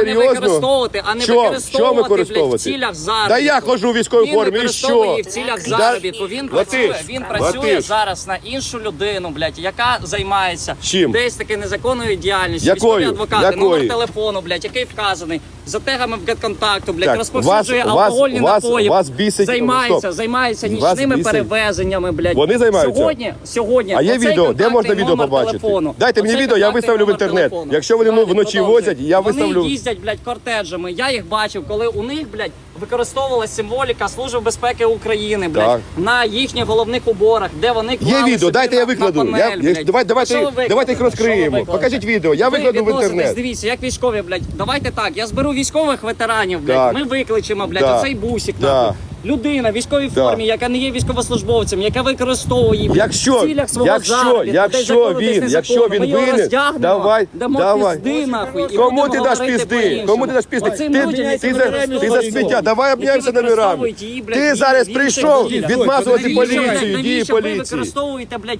а не використовувати, а не Що? Що використовувати, в цілях заробітку. Да я ходжу у військовій Він формі, і що? її в цілях заробітку. Він працює, він працює Латиш. зараз на іншу людину, блядь, яка займається Чим? десь таки незаконною діяльністю. Якою? Військові адвокати, Якою? номер телефону, блядь, який вказаний, за тегами в контакту, блядь, Так, розповсюджує вас- вас- алкогольні вас- напої, вас бісить- займається, стоп. займається Вас нічними бісить- перевезеннями, блядь. Вони займаються? Сьогодні, сьогодні. А є оцей відео, де контактний можна відео номер побачити? телефону. Дайте мені Оцей відео, я контактний виставлю в номер інтернет. телефону. Якщо вони Далі, вночі продовжуй. возять, я Вони виставлю- їздять, блядь, кортеджами. Я їх бачив, коли у них, блядь, використовувалася символіка Служби безпеки України, блядь, Так. на їхніх головних уборах, де вони Є відео, собі дайте на- я викладу. на Я, панель, я, блядь. давай, Що давайте, ви давайте їх? Що ви розкриємо. викладете? Покажіть відео, я Ви викладу в відноситесь, інтернет. Дивіться, як військові, блядь, давайте так, я зберу військових ветеранів, блядь, Так. ми викличемо, блядь, Да. оцей бусик, Да. нахуй. Людина в військовій Да. формі, яка не є військовослужбовцем, яка використовує її Якщо- в цілях свого якщо- заробітку, якщо десь законно, десь він- якщо він Ми його винен, роздягнемо, давай, дамо давай. пізди, нахуй, і Кому будемо ти даш говорити пізди? по-іншому. Кому ти даш пізди? Оцим Ти, людям, ти, які за, ти за сміття, давай які обняємося номерами. використовують її, блядь, Ти в зараз інших прийшов відмазувати блядь, поліцію, дії навіщо ви поліції. використовуєте, блядь,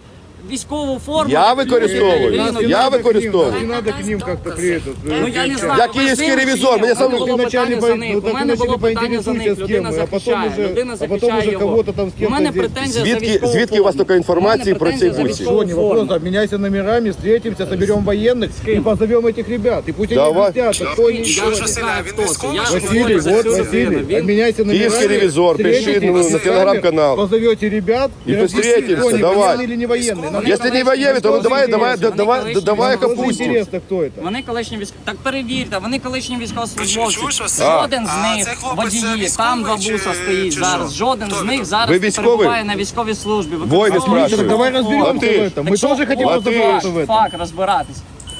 військову форму? Я як використовую. людину? Я використовую. Не надо к ним как-то при этом. Ну я не знаю. Я ви київський з ним ревізор, чи ні? мені У мене сам- було Ты вначале, питання по- за них. ну, У так мене вначале було питання за них. поинтересуйся, с кем Людина мы, а потом захищає. уже, Людина а потом захищає уже його. кого-то там с У кем-то мене здесь. претензія за Звідки- військову звідки у вас форму. така інформація У мене про цей претензія за бусик? військову Что, не вопрос, форму. обменяйся номерами, встретимся, соберем военных и позовем этих ребят. И пусть Давай. они объяснят, кто они. Я вже знаю, хто це. Я ж Василий, говорю за вот цю людину. Василий, Він обменяйся номерами. Киевский ревизор, пиши, встретитесь ну, на с нами, телеграм-канал. Позовете ребят И объясните, встретимся, кто они, давай. военные или не военные. Нам Якщо не воєві, то Нам давай, тоже давай, интересно. давай, Вони давай колишні Нам тоже капусту. интересно, кто это. Вони колишні військ... Так перевірте, вони колишні військовослужбовці. Чуєш, Василь? Жоден з А них цей хлопець, це водії, військовий там два чи- буса стоїть чи зараз. що? Жоден з Хто них він? зараз Ви не військовий? перебуває на військовій службі. Воїн Використовує спрашиваю. Так давай військову разберемся Латыш. в этом. Мы Так що тоже хотим факт, разобраться в этом. Факт розбиратись.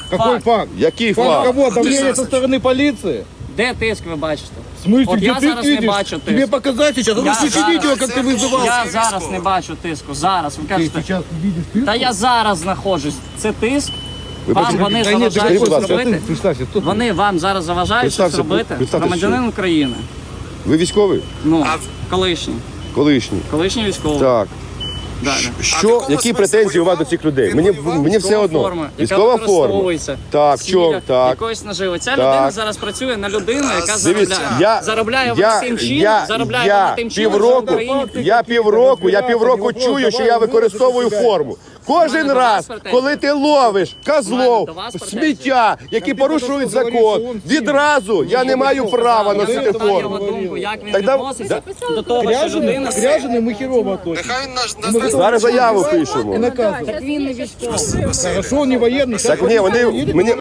Какой Факт. факт? Який Факт факт? кого? Давление со стороны полиции? Де тиск ви бачите? В смысле, От где я ты зараз не видишь? бачу Тебе тиск. показать сейчас? А ну Я включи зараз- видео, как ты вызывал. Я зараз не бачу тиску. Зараз. Ви Ты кажете, сейчас видишь ты? та я зараз знаходжусь. Це тиск. Ви Вам почекайте. вони Да нет, ты заважають будь какой щось ласка, ты? робити? Представься, кто ты? Вони вам зараз заважають щось Представся, робити? представте, Громадянин України. Ви військовий? Ну, А- колишній. Колишній. Колишній військовий. Так. Далі. Що, якого які претензії у вас до цих людей? Мені, мені все одно. форма, Військова форма. Так, в чому? Так. якоїсь наживи. Ця Так. людина зараз працює на людину, яка заробляє. я, заробляє я, вона тим чином, я, заробляє я вона тим чином, півроку, я півроку, я півроку чую, що я використовую форму. Кожен до вас раз, претензії. коли ти ловиш козлов, до вас претензії. сміття, які порушують просто говорить, закон, що він всім. відразу я не маю права Я носити запитав його форму. думку, як він Так да- відноситься до того, що Грязный, людина... грязный мы херово относимся. Нехай він наш нас Зараз заяву И пишемо. наказываем. Так він не військовий. Хорошо, он не военный. Так ні, вони мені